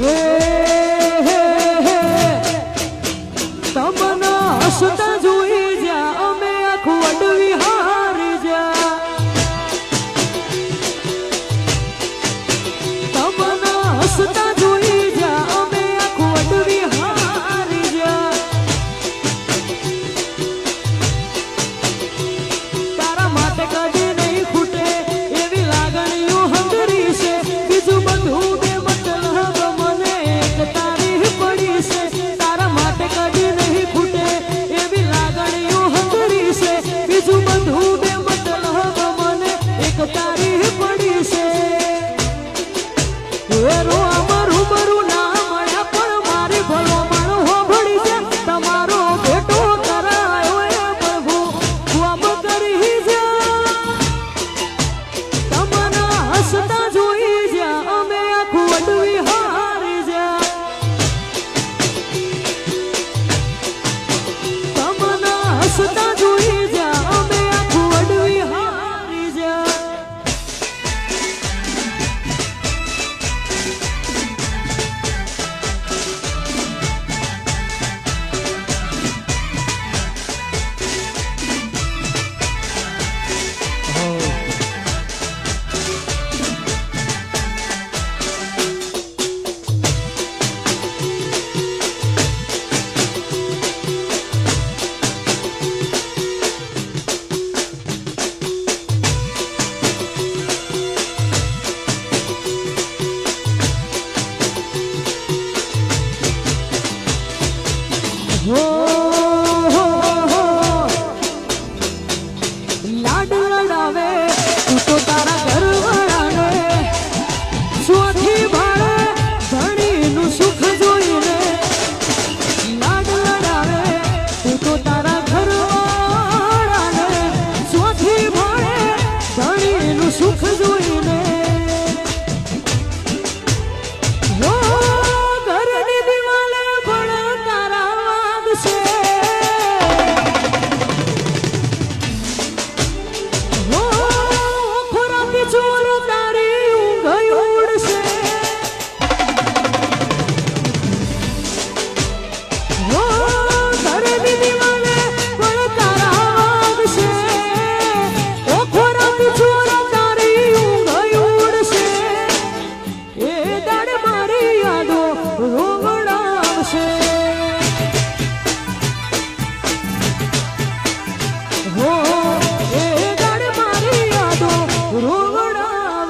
Yeah.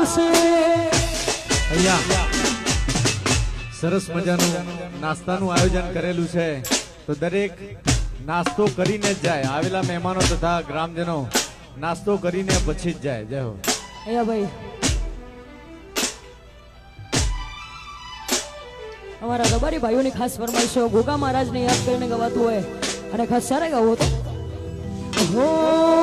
આવશે. અહીંયા. સરસ મજાનું નાસ્તાનું આયોજન કરેલું છે. તો દરેક નાસ્તો કરીને જ જાય. આવેલા મહેમાનો તથા ગ્રામજનો નાસ્તો કરીને પછી જ જાય. જય હો. અહીંયા ભાઈ. અમારા રબારી ભાઈઓની ખાસ ફરમાઈશો ગોગા મહારાજને યાદ કરીને ગવાતું હોય. અને ખાસ સારા ગાવું હતું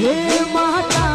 હે માતા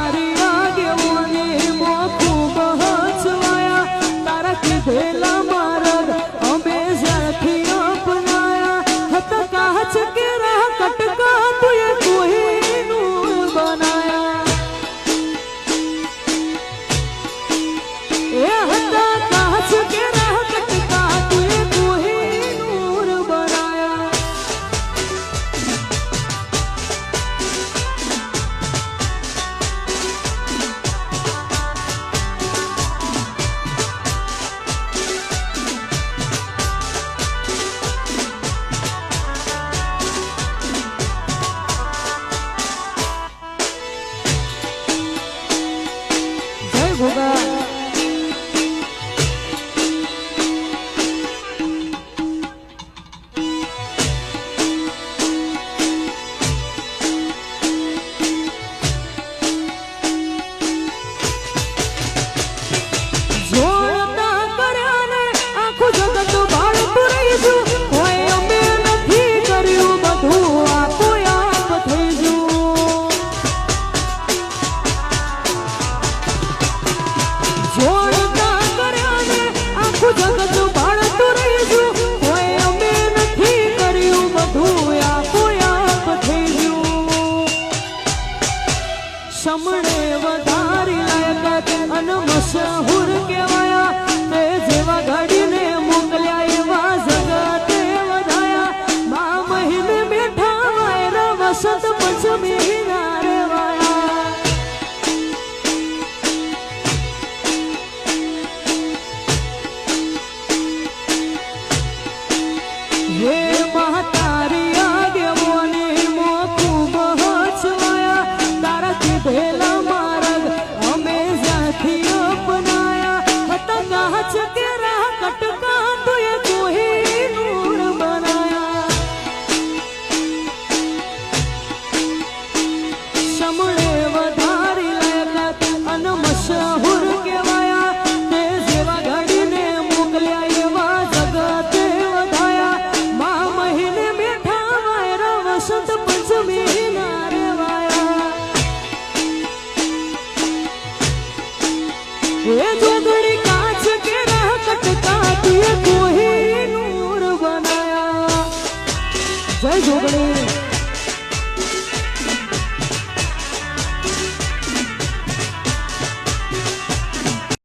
આપણે વધારી લાયકાત અને મશહૂર કહેવાયા. તે જેવા ગાડીને મોકલ્યા